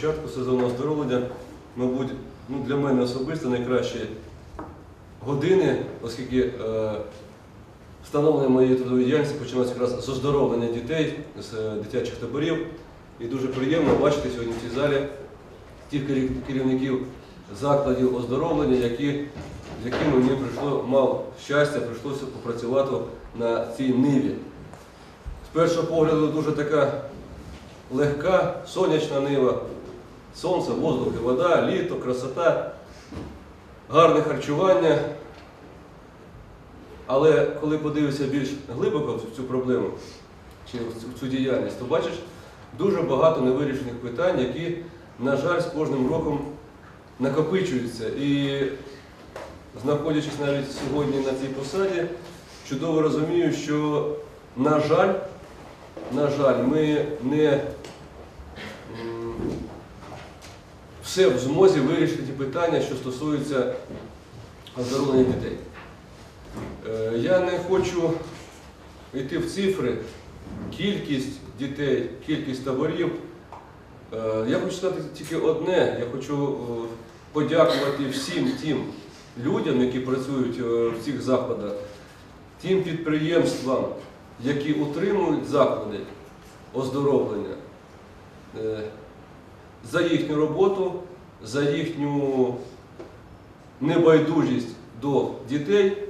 початку сезону оздоровлення, мабуть, ну, для мене особисто найкращі години, оскільки е, встановлення моєї трудової діяльності починається якраз з оздоровлення дітей з е, дитячих таборів. І дуже приємно бачити сьогодні в цій залі тих керівників закладів оздоровлення, які, з якими мені прийшло, мав щастя, прийшлося попрацювати на цій ниві. З першого погляду дуже така легка, сонячна нива, сонце, воздух і вода, літо, красота, гарне харчування. Але коли подивишся більш глибоко в цю проблему чи в цю- діяльність, то бачиш дуже багато невирішених питань, які, на жаль, з кожним роком накопичуються. І знаходячись навіть сьогодні на цій посаді, чудово розумію, що, на жаль, на жаль, ми не все в змозі вирішити ті питання, що стосуються оздоровлення дітей. Е, Я не хочу йти в цифри, кількість дітей, кількість таборів. Е, Я хочу сказати тільки одне. Я хочу е, подякувати всім тим людям, які працюють в цих закладах, тим підприємствам, які утримують заклади оздоровлення, за їхню роботу, за їхню небайдужість до дітей,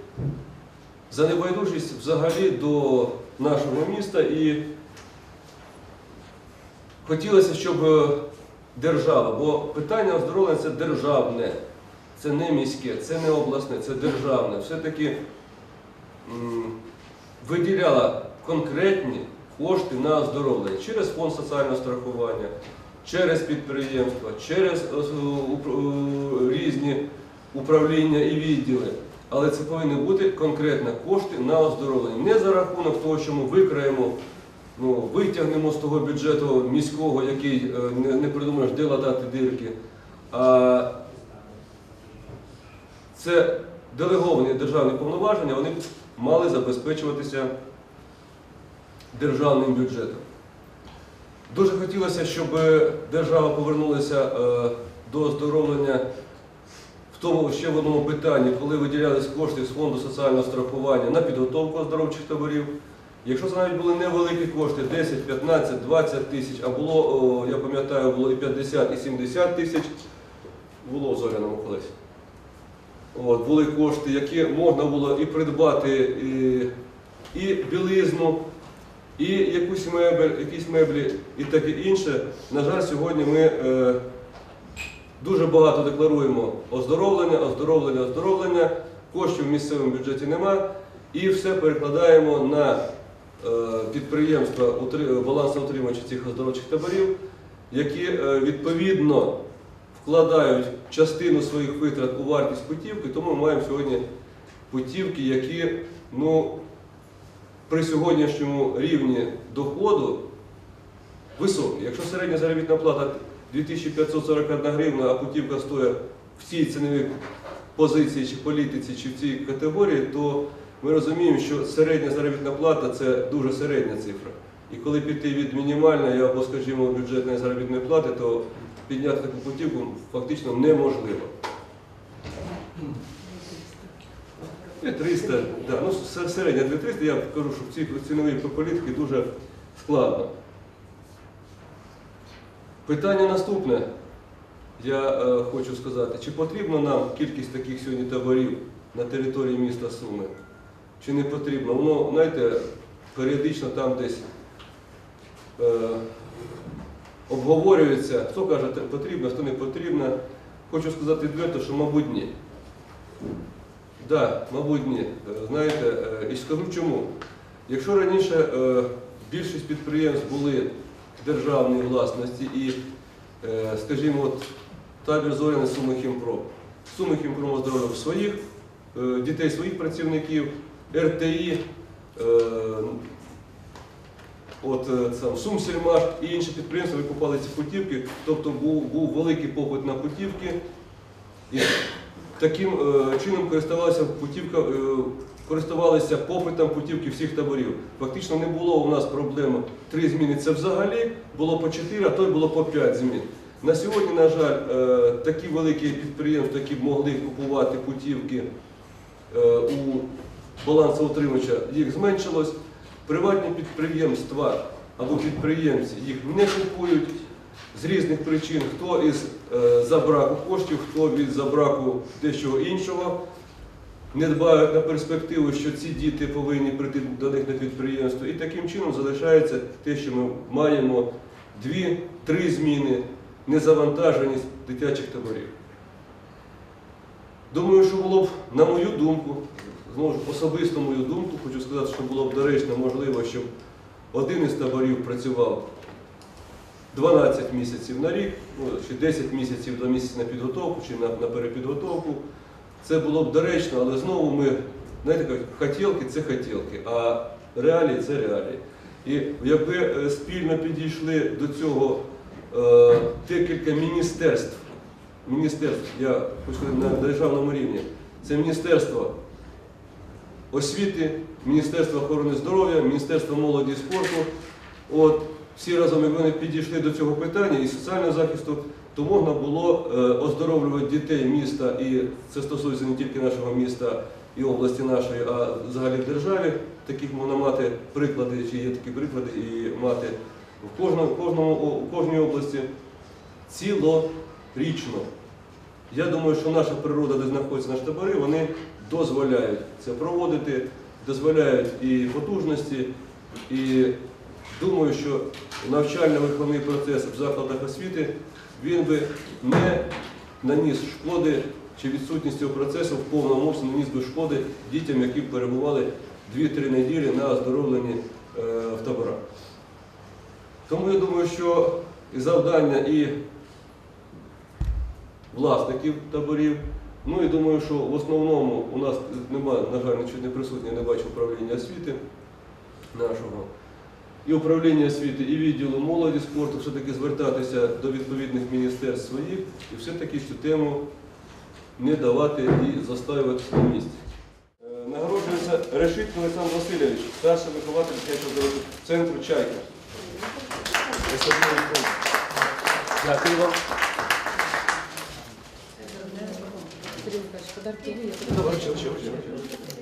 за небайдужість взагалі до нашого міста. І хотілося, щоб держава, бо питання оздоровлення це державне, це не міське, це не обласне, це державне. Все-таки виділяла конкретні кошти на оздоровлення через фонд соціального страхування, через підприємства, через е, уп- е, різні управління і відділи. Але це повинні бути конкретно кошти на оздоровлення. Не за рахунок того, що ми викраємо, ну, витягнемо з того бюджету міського, який е, не, не придумаєш, де латати дирки. А це делеговані державні повноваження, вони мали забезпечуватися державним бюджетом. Дуже хотілося, щоб держава повернулася е, до оздоровлення в тому ще в одному питанні, коли виділялись кошти з фонду соціального страхування на підготовку оздоровчих таборів. Якщо це навіть були невеликі кошти, 10, 15, 20 тисяч, а було, я пам'ятаю, було і 50, і 70 тисяч, було в Зоряному колись. От, були кошти, які можна було і придбати і, і білизну, і якусь мебель, якісь меблі, і таке інше. На жаль, сьогодні ми е, дуже багато декларуємо. Оздоровлення, оздоровлення, оздоровлення, коштів в місцевому бюджеті нема, і все перекладаємо на е, підприємства утри- балансоутримувачі цих оздоровчих таборів, які е, відповідно вкладають частину своїх витрат у вартість путівки, тому ми маємо сьогодні путівки, які ну, при сьогоднішньому рівні доходу високі. Якщо середня заробітна плата 2541 гривна, а путівка стоїть в цій ціновій позиції чи політиці, чи в цій категорії, то ми розуміємо, що середня заробітна плата це дуже середня цифра. І коли піти від мінімальної або, скажімо, бюджетної заробітної плати, то підняти таку путівку фактично неможливо. І 300, да, ну, середня 2300, я кажу, що в цій ціновій політики дуже складно. Питання наступне. Я е, хочу сказати, чи потрібно нам кількість таких сьогодні таборів на території міста Суми? Чи не потрібно? Воно, знаєте, періодично там десь е, обговорюється, хто каже, потрібно, хто не потрібно. Хочу сказати відверто, що, мабуть, ні. Да, мабуть, ні. Е, Знаєте, е, і скажу чому. Якщо раніше е, більшість підприємств були державної власності і, скажімо, от табір Зоряне Суми Хімпро. Суми Хімпро оздоровлював своїх дітей, своїх працівників, РТІ, от сам Сумсельмаш і інші підприємства викупали ці путівки, тобто був, був великий попит на путівки. І таким е, чином користувалася путівка, е, користувалися попитом путівки всіх таборів. Фактично не було у нас проблеми три зміни. Це взагалі було по чотири, а то й було по п'ять змін. На сьогодні, на жаль, е, такі великі підприємства, які б могли купувати путівки у балансоутримувача, їх зменшилось. Приватні підприємства або підприємці їх не купують з різних причин, хто із е, забраку коштів, хто від забраку дечого іншого. Не дбають на перспективу, що ці діти повинні прийти до них на підприємство. І таким чином залишається те, що ми маємо дві-три зміни, незавантаженість дитячих таборів. Думаю, що було б, на мою думку, знову ж особисто мою думку, хочу сказати, що було б доречно можливо, щоб один із таборів працював 12 місяців на рік, ну, чи 10 місяців до місяця на підготовку, чи на, на перепідготовку. Це було б доречно, але знову ми, знаєте, кажуть, хотілки це хотілки, а реалії це реалії. І якби е, спільно підійшли до цього е, декілька міністерств, міністерств, я хочу сказати, на державному рівні, це Міністерство освіти, Міністерство охорони здоров'я, Міністерство молоді і спорту. От, всі разом, як вони підійшли до цього питання і соціального захисту, то можна було е, оздоровлювати дітей міста, і це стосується не тільки нашого міста і області нашої, а взагалі в державі. Таких можна мати приклади, чи є такі приклади, і мати в кожному, кожному, у кожній області цілорічно. Я думаю, що наша природа, де знаходяться наші табори, вони дозволяють це проводити, дозволяють і потужності, і думаю, що навчально-виховний процес в закладах освіти він би не наніс шкоди чи відсутність цього процесу в повному обсязі наніс би шкоди дітям, які перебували 2-3 неділі на оздоровленні е, в таборах. Тому я думаю, що і завдання і власників таборів. Ну і думаю, що в основному у нас немає, на жаль, нічого не присутнє, не бачу управління освіти нашого. І управління освіти, і відділу молоді спорту все-таки звертатися до відповідних міністерств своїх і все-таки цю тему не давати і застоювати на місці. Е, Нагороджується Решетний Олександр Васильович, старший вихователь центру Чайка. Дякую вам. Добре, чого, чого, чого.